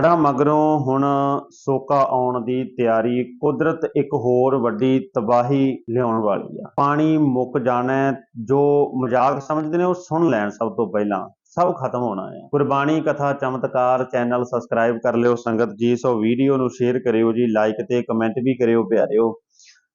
ਹੜਾ ਮਗਰੋਂ ਹੁਣ ਸੋਕਾ ਆਉਣ ਦੀ ਤਿਆਰੀ, ਕੁਦਰਤ ਇੱਕ ਹੋਰ ਵੱਡੀ ਤਬਾਹੀ ਲਿਆਉਣ ਵਾਲੀ ਆ। ਪਾਣੀ ਮੁੱਕ ਜਾਣਾ ਜੋ ਮਜ਼ਾਕ ਸਮਝਦੇ ਨੇ ਉਹ ਸੁਣ ਲੈਣ ਸਭ ਤੋਂ ਪਹਿਲਾਂ। ਸਭ ਖਤਮ ਹੋਣਾ ਹੈ। ਗੁਰਬਾਣੀ ਕਥਾ ਚਮਤਕਾਰ ਚੈਨਲ ਸਬਸਕ੍ਰਾਈਬ ਕਰ ਲਿਓ, ਸੰਗਤ ਜੀ, ਸੋ ਵੀਡੀਓ ਨੂੰ ਸ਼ੇਅਰ ਕਰਿਓ ਜੀ ਲਾਈਕ ਤੇ ਕਮੈਂਟ ਵੀ ਕਰਿਓ ਪਿਆਰਿਓ।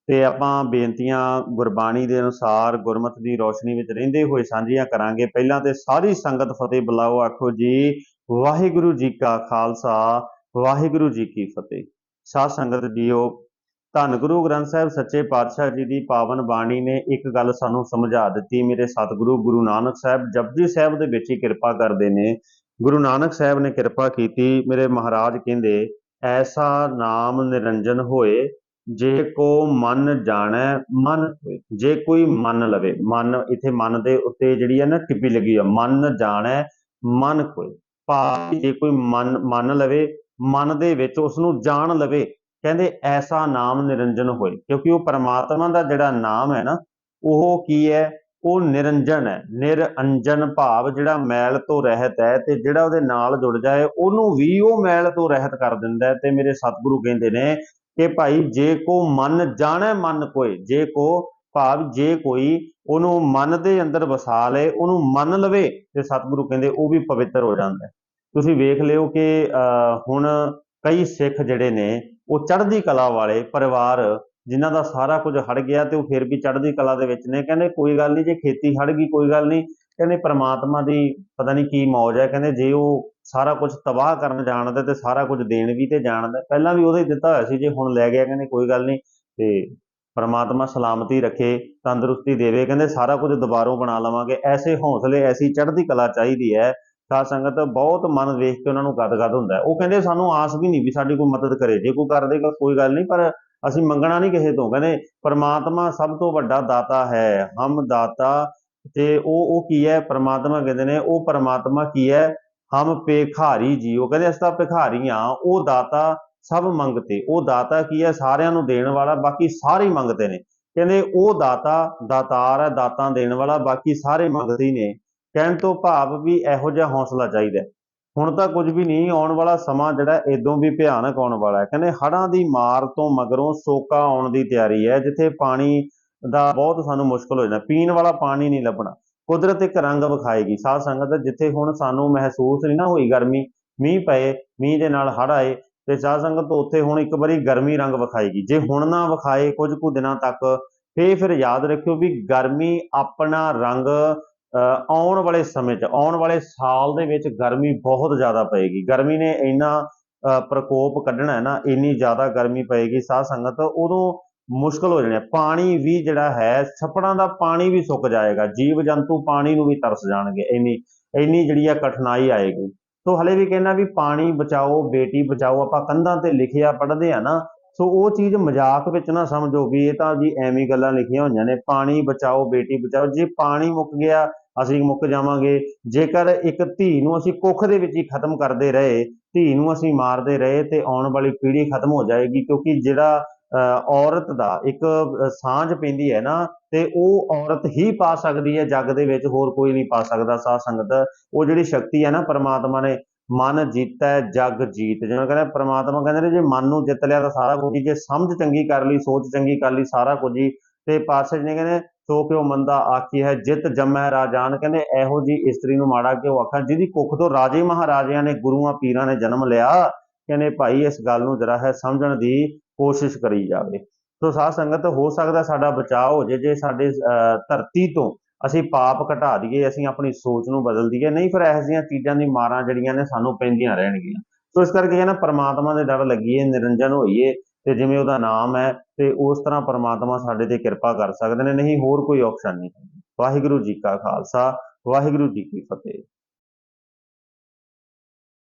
ਤੇ ਆਪਾਂ ਬੇਨਤੀਆਂ ਗੁਰਬਾਣੀ ਦੇ ਅਨੁਸਾਰ ਗੁਰਮਤ ਦੀ ਰੋਸ਼ਨੀ ਵਿੱਚ ਰਹਿੰਦੇ ਹੋਏ ਸਾਂਝੀਆਂ ਕਰਾਂਗੇ। ਪਹਿਲਾਂ ਤੇ ਸਾਰੀ ਸੰਗਤ ਫਤਿਹ ਬੁਲਾਓ, ਆਖੋ ਜੀ ਵਾਹਿਗੁਰੂ ਜੀ ਕਾ ਖਾਲਸਾ, ਵਾਹਿਗੁਰੂ ਜੀ ਕੀ ਫਤਿਹ। ਸਾਧ ਸੰਗਤ ਜੀਓ, ਧੰਨ ਗੁਰੂ ਗ੍ਰੰਥ ਸਾਹਿਬ ਸੱਚੇ ਪਾਤਸ਼ਾਹ ਜੀ ਦੀ ਪਾਵਨ ਬਾਣੀ ਨੇ ਇੱਕ ਗੱਲ ਸਾਨੂੰ ਸਮਝਾ ਦਿੱਤੀ। ਮੇਰੇ ਸਤਿਗੁਰੂ ਗੁਰੂ ਨਾਨਕ ਸਾਹਿਬ ਜਪਜੀ ਸਾਹਿਬ ਦੇ ਵਿੱਚ ਹੀ ਕਿਰਪਾ ਕਰਦੇ ਨੇ। ਗੁਰੂ ਨਾਨਕ ਸਾਹਿਬ ਨੇ ਕਿਰਪਾ ਕੀਤੀ। ਮੇਰੇ ਮਹਾਰਾਜ ਕਹਿੰਦੇ, ਐਸਾ ਨਾਮ ਨਿਰੰਜਨ ਹੋਏ, ਜੇ ਕੋ ਮਨ ਜਾਣੈ, ਮਨ ਹੋਏ। ਜੇ ਕੋਈ ਮੰਨ ਲਵੇ, ਮਨ, ਇਥੇ ਮਨ ਦੇ ਉੱਤੇ ਜਿਹੜੀ ਹੈ ਨਾ ਟਿੱਪੀ ਲੱਗੀ ਆ, ਮਨ ਜਾਣੈ, ਮਨ ਕੋਈ ਭਾਵ ਜੇ ਕੋਈ ਮਨ, ਮੰਨ ਲਵੇ, ਮਨ ਦੇ ਵਿੱਚ ਉਸ ਨੂੰ ਜਾਣ ਲਵੇ, ਕਹਿੰਦੇ ਐਸਾ ਨਾਮ ਨਿਰੰਜਨ ਹੋਏ। ਕਿਉਂਕਿ ਉਹ ਪਰਮਾਤਮਾ ਦਾ ਜਿਹੜਾ ਨਾਮ ਹੈ ਨਾ, ਉਹ ਕੀ ਹੈ? ਉਹ ਨਿਰੰਜਨ ਹੈ। ਨਿਰੰਜਨ ਭਾਵ ਜਿਹੜਾ ਮੈਲ ਤੋਂ ਰਹਿਤ ਹੈ ਤੇ ਜਿਹੜਾ ਉਹਦੇ ਨਾਲ ਜੁੜ ਜਾਏ, ਉਹਨੂੰ ਵੀ ਉਹ ਮੈਲ ਤੋਂ ਰਹਿਤ ਕਰ ਦਿੰਦਾ ਹੈ। ਤੇ ਮੇਰੇ ਸਤਿਗੁਰੂ ਕਹਿੰਦੇ ਨੇ ਕਿ ਭਾਈ ਜੇ ਕੋ ਮਨ ਜਾਣੈ ਮਨ ਕੋਏ, ਜੇ ਕੋ ਭਾਵ ਜੇ ਕੋਈ ਉਹਨੂੰ ਮਨ ਦੇ ਅੰਦਰ ਵਸਾ ਲਏ ਉਹਨੂੰ ਮੰਨ ਲਵੇ ਤੇ ਸਤਿਗੁਰੂ ਕਹਿੰਦੇ ਉਹ ਵੀ ਪਵਿੱਤਰ ਹੋ ਜਾਂਦਾ ਹੈ। ਤੁਸੀਂ ਵੇਖ ਲਿਓ ਕਿ ਅਹ, ਹੁਣ ਕਈ ਸਿੱਖ ਜਿਹੜੇ ਨੇ ਉਹ ਚੜ੍ਹਦੀ ਕਲਾ ਵਾਲੇ ਪਰਿਵਾਰ ਜਿਨ੍ਹਾਂ ਦਾ ਸਾਰਾ ਕੁਝ ਹੜ ਗਿਆ ਤੇ ਉਹ ਫਿਰ ਵੀ ਚੜ੍ਹਦੀ ਕਲਾ ਦੇ ਵਿੱਚ ਨੇ ਕਹਿੰਦੇ ਕੋਈ ਗੱਲ ਨਹੀਂ ਜੇ ਖੇਤੀ ਹੜ ਗਈ ਕੋਈ ਗੱਲ ਨਹੀਂ ਕਹਿੰਦੇ ਪ੍ਰਮਾਤਮਾ ਦੀ ਪਤਾ ਨਹੀਂ ਕੀ ਮੌਜ ਹੈ ਕਹਿੰਦੇ ਜੇ ਉਹ ਸਾਰਾ ਕੁਝ ਤਬਾਹ ਕਰਨ ਜਾਣਦਾ ਤੇ ਸਾਰਾ ਕੁਝ ਦੇਣ ਵੀ ਤੇ ਜਾਣਦਾ ਪਹਿਲਾਂ ਵੀ ਉਹਦੇ ਦਿੱਤਾ ਹੋਇਆ ਸੀ ਜੇ ਹੁਣ ਲੈ ਗਿਆ ਕਹਿੰਦੇ ਕੋਈ ਗੱਲ ਨਹੀਂ ਤੇ ਪਰਮਾਤਮਾ ਸਲਾਮਤੀ ਰੱਖੇ, ਤੰਦਰੁਸਤੀ ਦੇਵੇ, ਕਹਿੰਦੇ ਸਾਰਾ ਕੁਝ ਦੁਬਾਰੋਂ ਬਣਾ ਲਵਾਂਗੇ। ਐਸੇ ਹੌਸਲੇ, ਐਸੀ ਚੜ੍ਹਦੀ ਕਲਾ ਚਾਹੀਦੀ ਹੈ ਸਾਧ ਸੰਗਤ ਬਹੁਤ ਮਨ ਵੇਖ ਕੇ ਉਹਨਾਂ ਨੂੰ ਗਦਗਦ ਹੁੰਦਾ ਉਹ ਕਹਿੰਦੇ ਸਾਨੂੰ ਆਸ ਵੀ ਨਹੀਂ ਵੀ ਸਾਡੀ ਕੋਈ ਮਦਦ ਕਰੇ। ਜੇ ਕੋਈ ਕਰ ਦੇਗਾ ਕੋਈ ਗੱਲ ਨਹੀਂ, ਪਰ ਅਸੀਂ ਮੰਗਣਾ ਨਹੀਂ ਕਿਸੇ ਤੋਂ। ਕਹਿੰਦੇ ਪਰਮਾਤਮਾ ਸਭ ਤੋਂ ਵੱਡਾ ਦਾਤਾ ਹੈ, ਹਮ ਦਾਤਾ। ਤੇ ਉਹ ਉਹ ਕੀ ਹੈ? ਪਰਮਾਤਮਾ ਕਹਿੰਦੇ ਨੇ, ਉਹ ਪਰਮਾਤਮਾ ਕੀ ਹੈ? ਹਮ ਭਿਖਾਰੀ ਜੀ। ਉਹ ਕਹਿੰਦੇ ਅਸੀਂ ਤਾਂ ਭਿਖਾਰੀ ਹਾਂ। ਉਹ ਦਾਤਾ ਸਭ ਮੰਗਤੇ। ਉਹ ਦਾਤਾ ਕੀ ਹੈ? ਸਾਰਿਆਂ ਨੂੰ ਦੇਣ ਵਾਲਾ, ਬਾਕੀ ਸਾਰੇ ਮੰਗਤੇ ਨੇ। ਕਹਿੰਦੇ, ਉਹ ਦਾਤਾ, ਦਾਤਾਰ ਹੈ, ਦਾਤਾਂ ਦੇਣ ਵਾਲਾ, ਬਾਕੀ ਸਾਰੇ ਮੰਗਦੇ ਹੀ ਨੇ। ਕਹਿਣ ਤੋਂ ਭਾਵ ਵੀ ਇਹੋ ਜਿਹਾ ਹੌਸਲਾ ਚਾਹੀਦਾ ਹੁਣ ਤਾਂ ਕੁਝ ਵੀ ਨਹੀਂ, ਆਉਣ ਵਾਲਾ ਸਮਾਂ ਜਿਹੜਾ ਇਦੋਂ ਵੀ ਭਿਆਨਕ ਆਉਣ ਵਾਲਾ ਹੈ। ਕਹਿੰਦੇ, ਹੜ੍ਹਾਂ ਦੀ ਮਾਰ ਤੋਂ ਮਗਰੋਂ ਸੋਕਾ ਆਉਣ ਦੀ ਤਿਆਰੀ ਹੈ, ਜਿੱਥੇ ਪਾਣੀ ਦਾ ਬਹੁਤ ਸਾਨੂੰ ਮੁਸ਼ਕਲ ਹੋ ਜਾਣਾ। ਪੀਣ ਵਾਲਾ ਪਾਣੀ ਨਹੀਂ ਲੱਭਣਾ। ਕੁਦਰਤ ਇੱਕ ਰੰਗ ਵਿਖਾਏਗੀ। ਸਾਧ ਸੰਗਤ, ਜਿੱਥੇ ਹੁਣ ਸਾਨੂੰ ਮਹਿਸੂਸ ਨਹੀਂ ਨਾ ਹੋਈ ਗਰਮੀ, ਮੀਂਹ ਪਏ, ਮੀਂਹ ਦੇ ਨਾਲ ਹੜ ਆਏ ਤੇ ਸਾਧ ਸੰਗਤ ਉੱਥੇ ਹੁਣ ਇੱਕ ਵਾਰੀ ਗਰਮੀ ਰੰਗ ਵਿਖਾਏਗੀ। ਜੇ ਹੁਣ ਨਾ ਵਿਖਾਏ ਕੁਝ ਕੁ ਦਿਨਾਂ ਤੱਕ, ਫੇਰ ਫਿਰ ਯਾਦ ਰੱਖਿਓ ਵੀ ਗਰਮੀ ਆਪਣਾ ਰੰਗ ਅਹ ਆਉਣ ਵਾਲੇ ਸਮੇਂ 'ਚ, ਆਉਣ ਵਾਲੇ ਸਾਲ ਦੇ ਵਿੱਚ ਗਰਮੀ ਬਹੁਤ ਜ਼ਿਆਦਾ ਪਏਗੀ। ਗਰਮੀ ਨੇ ਇੰਨਾ ਅਹ ਪ੍ਰਕੋਪ ਕੱਢਣਾ ਹੈ ਨਾ, ਇੰਨੀ ਜ਼ਿਆਦਾ ਗਰਮੀ ਪਏਗੀ, ਸਾਧ ਸੰਗਤ ਉਦੋਂ ਮੁਸ਼ਕਲ ਹੋ ਜਾਣਾ ਪਾਣੀ ਵੀ ਜਿਹੜਾ ਹੈ, ਛੱਪੜਾਂ ਦਾ ਪਾਣੀ ਵੀ ਸੁੱਕ ਜਾਏਗਾ। ਜੀਵ ਜੰਤੂ ਪਾਣੀ ਨੂੰ ਵੀ ਤਰਸ ਜਾਣਗੇ। ਇੰਨੀ ਇੰਨੀ ਜਿਹੜੀ ਆ ਕਠਿਨਾਈ ਆਏਗੀ। ਸੋ ਹਲੇ ਵੀ ਕਹਿੰਦਾ ਵੀ ਪਾਣੀ ਬਚਾਓ, ਬੇਟੀ ਬਚਾਓ, ਆਪਾਂ ਕੰਧਾਂ ਤੇ ਲਿਖਿਆ ਪੜ੍ਹਦੇ ਆ ਨਾ, ਸੋ ਉਹ ਚੀਜ਼ ਮਜ਼ਾਕ ਵਿੱਚ ਨਾ ਸਮਝੋ ਵੀ ਇਹ ਤਾਂ ਜੀ ਐਵੇਂ ਗੱਲਾਂ ਲਿਖੀਆਂ ਹੋਈਆਂ ਨੇ, ਪਾਣੀ ਬਚਾਓ, ਬੇਟੀ ਬਚਾਓ, ਜੇ ਪਾਣੀ ਮੁੱਕ ਗਿਆ ਅਸੀਂ ਮੁੱਕ ਜਾਵਾਂਗੇ, ਜੇਕਰ ਇੱਕ ਧੀ ਨੂੰ ਅਸੀਂ ਕੁੱਖ ਦੇ ਵਿੱਚ ਹੀ ਖਤਮ ਕਰਦੇ ਰਹੇ, ਧੀ ਨੂੰ ਅਸੀਂ ਮਾਰਦੇ ਰਹੇ ਤੇ ਆਉਣ ਵਾਲੀ ਪੀੜ੍ਹੀ ਖਤਮ ਹੋ ਜਾਏਗੀ, ਕਿਉਂਕਿ ਜਿਹੜਾ ਔਰਤ ਦਾ, ਇੱਕ ਸਾਂਝ ਪੈਂਦੀ ਹੈ ਨਾ, ਤੇ ਉਹ ਔਰਤ ਹੀ ਪਾ ਸਕਦੀ ਹੈ, ਜੱਗ ਦੇ ਵਿੱਚ ਹੋਰ ਕੋਈ ਨਹੀਂ ਪਾ ਸਕਦਾ, ਸਾਧ ਸੰਗਤ। ਉਹ ਜਿਹੜੀ ਸ਼ਕਤੀ ਹੈ ਨਾ, ਪਰਮਾਤਮਾ ਨੇ ਮਨ ਜੀਤੈ, ਜਗ ਜੀਤ। ਜਿਵੇਂ ਕਹਿੰਦਾ, ਪਰਮਾਤਮਾ ਕਹਿੰਦੇ ਨੇ, ਜੇ ਮਨ ਨੂੰ ਜਿੱਤ ਲਿਆ ਤਾਂ ਸਾਰਾ ਕੁਝ, ਜੇ ਸਮਝ ਚੰਗੀ ਕਰ ਲਈ, ਸੋਚ ਚੰਗੀ ਕਰ ਲਈ, ਸਾਰਾ ਕੁਝ ਹੀ। ਤੇ ਪਾਤਸ਼ਾਹ ਜੀ ਨੇ ਕਹਿੰਦੇ, ਸੋ ਕਿਉ ਮੰਦਾ ਆਖੀ ਹੈ, ਜਿਤ ਜੰਮੈ ਰਾਜਾਨ। ਕਹਿੰਦੇ, ਇਹੋ ਜੀ ਇਸਤਰੀ ਨੂੰ ਮਾੜਾ ਕਿਉਂ ਆਖਾਂ? ਜਿਹਦੀ ਕੁੱਖ ਤੋਂ ਰਾਜੇ ਮਹਾਰਾਜਿਆਂ ਨੇ, ਗੁਰੂਆਂ, ਪੀਰਾਂ ਨੇ ਜਨਮ ਲਿਆ। ਕਹਿੰਦੇ, ਭਾਈ, ਇਸ ਗੱਲ ਨੂੰ ਜਰਾ ਹੈ ਸਮਝਣ ਦੀ। ਕੋਸ਼ਿਸ਼ ਕਰੀ ਜਾਵੇ। ਸੋ ਸਾਧ ਸੰਗਤ ਹੋ ਸਕਦਾ ਸਾਡਾ ਬਚਾਅ ਹੋ ਜੇ ਜੇ ਸਾਡੇ ਅਹ, ਧਰਤੀ ਤੋਂ ਅਸੀਂ ਪਾਪ ਘਟਾ ਦਈਏ ਅਸੀਂ ਆਪਣੀ ਸੋਚ ਨੂੰ ਬਦਲ ਦਈਏ ਨਹੀਂ ਫਿਰ ਇਹੋ ਜਿਹੀਆਂ ਚੀਜ਼ਾਂ ਦੀ ਮਾਰਾਂ ਜਿਹੜੀਆਂ ਨੇ ਸਾਨੂੰ ਪੈਂਦੀਆਂ ਰਹਿਣਗੀਆਂ। ਸੋ ਇਸ ਕਰਕੇ ਨਾ ਪਰਮਾਤਮਾ ਦੇ ਡਰ ਲੱਗੀਏ ਨਿਰੰਜਨ ਹੋਈਏ ਤੇ ਜਿਵੇਂ ਉਹਦਾ ਨਾਮ ਹੈ ਤੇ ਉਸ ਤਰ੍ਹਾਂ ਪਰਮਾਤਮਾ ਸਾਡੇ ਤੇ ਕਿਰਪਾ ਕਰ ਸਕਦੇ ਨੇ। ਨਹੀਂ ਹੋਰ ਕੋਈ ਆਪਸ਼ਨ ਨਹੀਂ। ਵਾਹਿਗੁਰੂ ਜੀ ਕਾ ਖਾਲਸਾ ਵਾਹਿਗੁਰੂ ਜੀ ਕੀ ਫਤਿਹ।